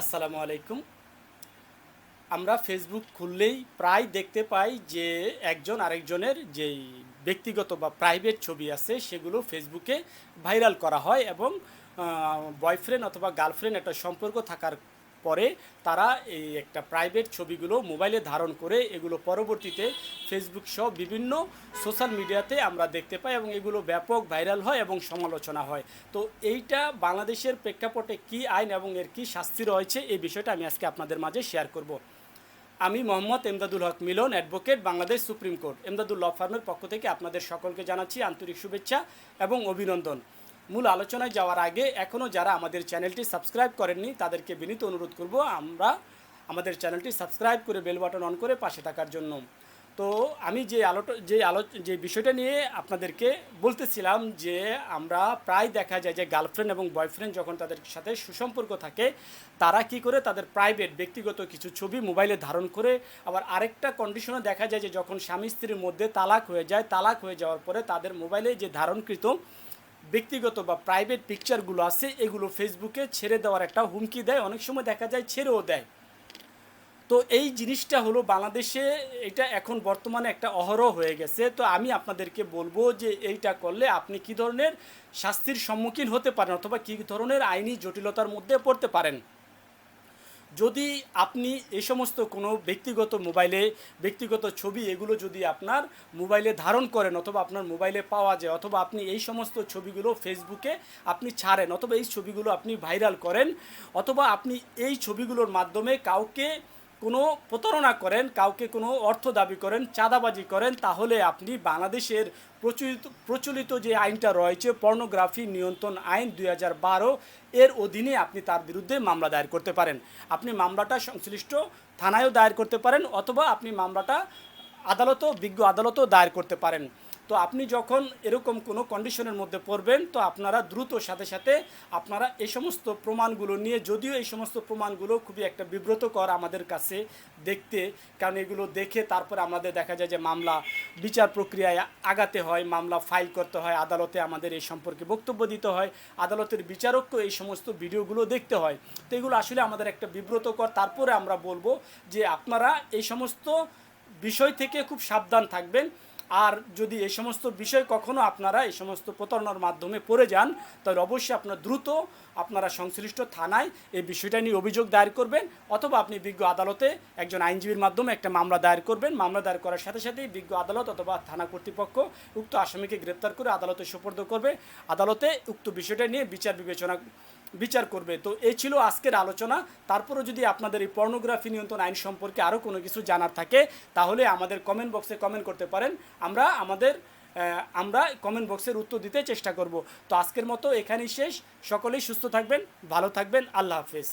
আসসালামু আলাইকুম। আমরা ফেসবুক খুললেই প্রায় দেখতে পাই যে একজন আরেকজনের যেই ব্যক্তিগত বা প্রাইভেট ছবি আছে, সেগুলো ফেসবুকে ভাইরাল করা হয় এবং বয়ফ্রেন্ড অথবা গার্লফ্রেন্ড একটা সম্পর্ক থাকার পরে তারা এই একটা প্রাইভেট ছবিগুলো মোবাইলে ধারণ করে এগুলো পরবর্তীতে ফেসবুক সহ বিভিন্ন সোশ্যাল মিডিয়াতে আমরা দেখতে পাই এবং এগুলো ব্যাপক ভাইরাল হয় এবং সমালোচনা হয়। তো এইটা বাংলাদেশের প্রেক্ষাপটে কি আইন এবং এর কি শাস্তি রয়েছে এই বিষয়টা আমি আজকে আপনাদের মাঝে শেয়ার করব। আমি Mohammad Emdadul Haque Milon advocate Bangladesh supreme court, Emdadul law ফার্মের পক্ষ থেকে আপনাদের সকলকে জানাচ্ছি আন্তরিক শুভেচ্ছা এবং অভিনন্দন। মূল আলোচনায় যাওয়ার আগে এখনও যারা আমাদের চ্যানেলটি সাবস্ক্রাইব করেননি, তাদেরকে বিনীত অনুরোধ করব আমরা আমাদের চ্যানেলটি সাবস্ক্রাইব করে বেল বাটন অন করে পাশে থাকার জন্য। তো আমি যে আলো যে আলো, যে বিষয়টা নিয়ে আপনাদেরকে বলতেছিলাম যে আমরা প্রায় দেখা যায় যে গার্লফ্রেন্ড এবং বয়ফ্রেন্ড যখন তাদের সাথে সুসম্পর্ক থাকে, তারা কি করে তাদের প্রাইভেট ব্যক্তিগত কিছু ছবি মোবাইলে ধারণ করে, আবার আরেকটা কন্ডিশনও দেখা যায় যে যখন স্বামী স্ত্রীর মধ্যে তালাক হয়ে যায়, তালাক হয়ে যাওয়ার পরে তাদের মোবাইলে যে ধারণকৃত ব্যক্তিগত বা প্রাইভেট পিকচারগুলো আছে, এগুলো ফেসবুকে ছেড়ে দেওয়ার একটা হুমকি দেয়। অনেক সময় দেখা যায় ছেড়েও দেয়। তো এই জিনিসটা হলো বাংলাদেশে এটা এখন বর্তমানে একটা অহরহ হয়ে গেছে। তো আমি আপনাদেরকে বলব যে এইটা করলে আপনি কি ধরনের শাস্তির সম্মুখীন হতে পারেন অথবা কী ধরনের আইনি জটিলতার মধ্যে পড়তে পারেন? যদি আপনি এই সমস্ত কোনো ব্যক্তিগত মোবাইলে, ব্যক্তিগত ছবি এগুলো যদি আপনার মোবাইলে ধারণ করেন অথবা আপনার মোবাইলে পাওয়া যায় অথবা আপনি এই সমস্ত ছবিগুলো ফেসবুকে আপনি ছাড়েন অথবা এই ছবিগুলো আপনি ভাইরাল করেন অথবা আপনি এই ছবিগুলোর মাধ্যমে কাউকে কোনো প্রতারণা করেন, কাউকে কোনো অর্থ দাবি করেন, চাঁদাবাজি করেন, তাহলে আপনি বাংলাদেশের প্রচলিত প্রচলিত যে আইনটা রয়েছে, পর্নোগ্রাফি নিয়ন্ত্রণ আইন দুই হাজার বারো, এর অধীনে আপনি তার বিরুদ্ধে মামলা দায়ের করতে পারেন। আপনি মামলাটা সংশ্লিষ্ট থানায়ও দায়ের করতে পারেন, অথবা আপনি মামলাটা আদালতও, বিজ্ঞ আদালতও দায়ের করতে পারেন। তো আপনি যখন এরকম কোনো কন্ডিশনের মধ্যে পড়বেন, তো আপনারা দ্রুত সাথে সাথে আপনারা এই সমস্ত প্রমাণগুলো নিয়ে, যদিও এই সমস্ত প্রমাণগুলো খুবই একটা বিব্রতকর আমাদের কাছে দেখতে, কারণ এগুলো দেখে তারপরে আমাদের দেখা যায় যে মামলা বিচার প্রক্রিয়ায় আগাতে হয়, মামলা ফাইল করতে হয়, আদালতে আমাদের এই সম্পর্কে বক্তব্য দিতে হয়, আদালতের বিচারককে এই সমস্ত ভিডিওগুলো দেখতে হয়। তো এগুলো আসলে আমাদের একটা বিব্রতকর, তারপরে আমরা বলব যে আপনারা এই সমস্ত বিষয় থেকে খুব সাবধান থাকবেন। আর যদি এই সমস্ত বিষয় কখনো আপনারা এই সমস্ত প্রতারণার মাধ্যমে পড়ে যান, তাহলে অবশ্যই আপনার দ্রুত আপনারা সংশ্লিষ্ট থানায় এই বিষয়টা নিয়ে অভিযোগ দায়ের করবেন, অথবা আপনি বিজ্ঞ আদালতে একজন আইনজীবীর মাধ্যমে একটা মামলা দায়ের করবেন। মামলা দায়ের করার সাথে সাথেই বিজ্ঞ আদালত অথবা থানা কর্তৃপক্ষ উক্ত আসামিকে গ্রেপ্তার করে আদালতে সোপর্দ করবে। আদালতে উক্ত বিষয়টা নিয়ে বিচার বিবেচনা বিচার করবে। তো এই ছিল আজকের আলোচনা। তারপরেও যদি আপনাদের এই পর্নোগ্রাফি নিয়ন্ত্রণ আইন সম্পর্কে আরও কোনো কিছু জানার থাকে, তাহলে আমাদের কমেন্ট বক্সে কমেন্ট করতে পারেন। আমরা আমাদের আমরা কমেন্ট বক্সের উত্তর দিতে চেষ্টা করব। তো আজকের মতো এখানেই শেষ। সকলেই সুস্থ থাকবেন, ভালো থাকবেন। আল্লাহ হাফেজ।